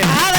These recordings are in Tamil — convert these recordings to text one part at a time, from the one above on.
in.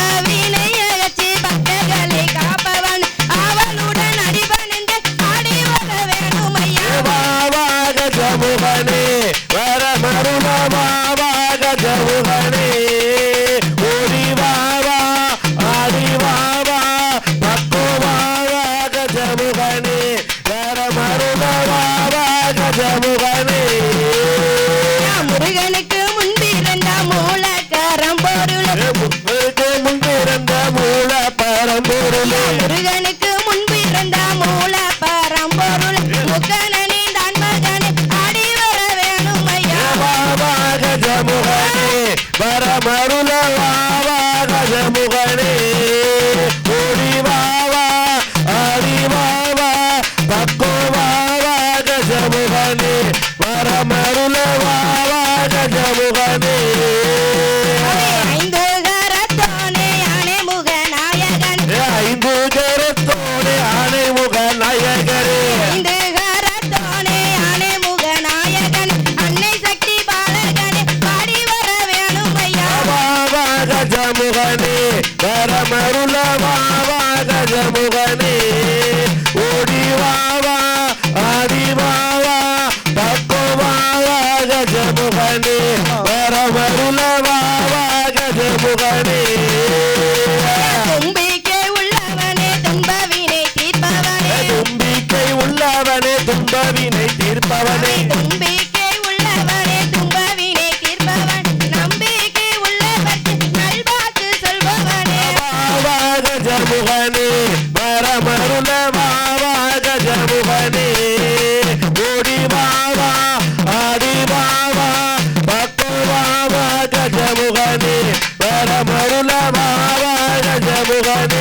Giovanni.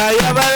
Yeah, yeah, yeah.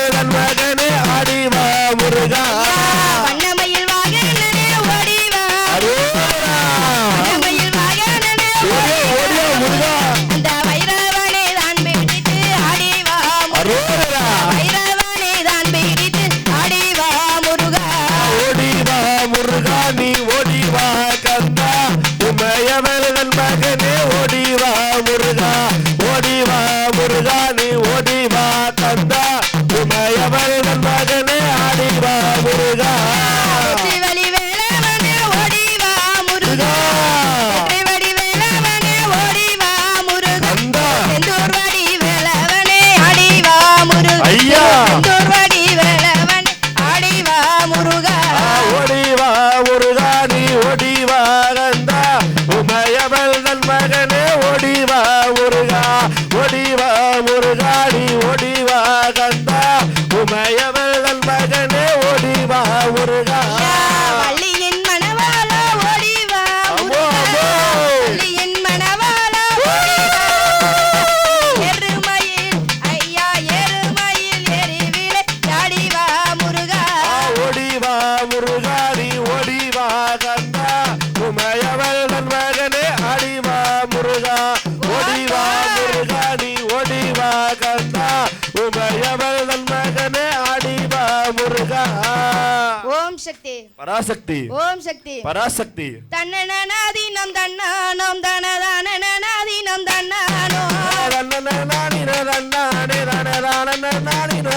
Parasakthi. Parasakthi. ஓம் சக்தி. பராசக்தி. தன்னநாதீனம் தன்னானோம் தனதானநாதீனம் தன்னானோ. தன்னநாதீன தன்னானே தனதானநாதீன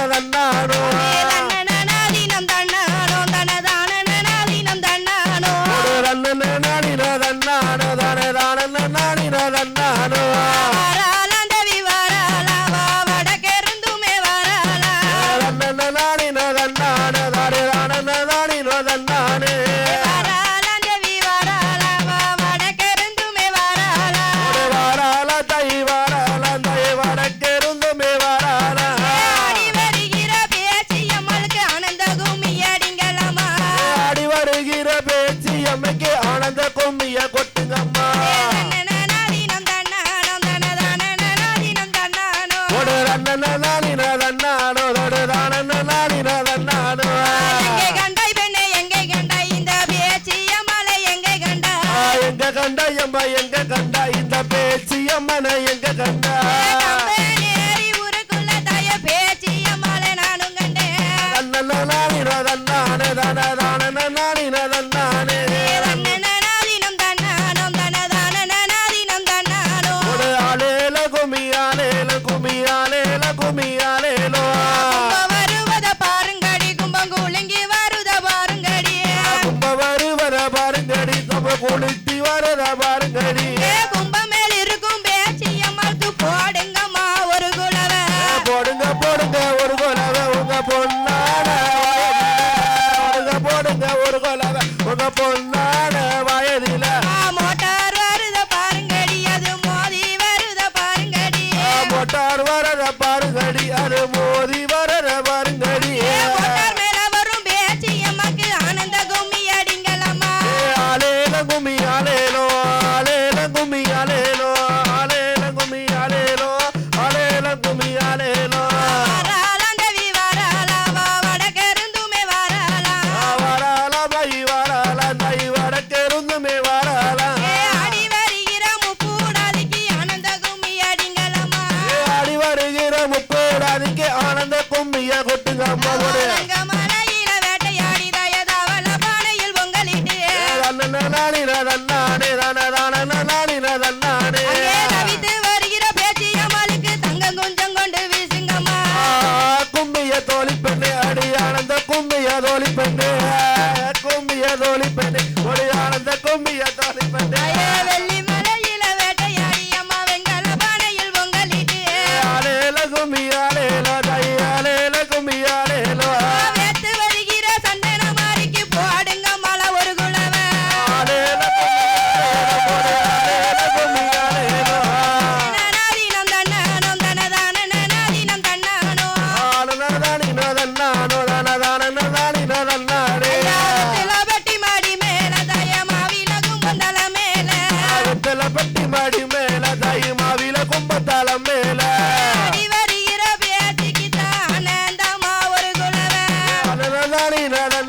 நடந்த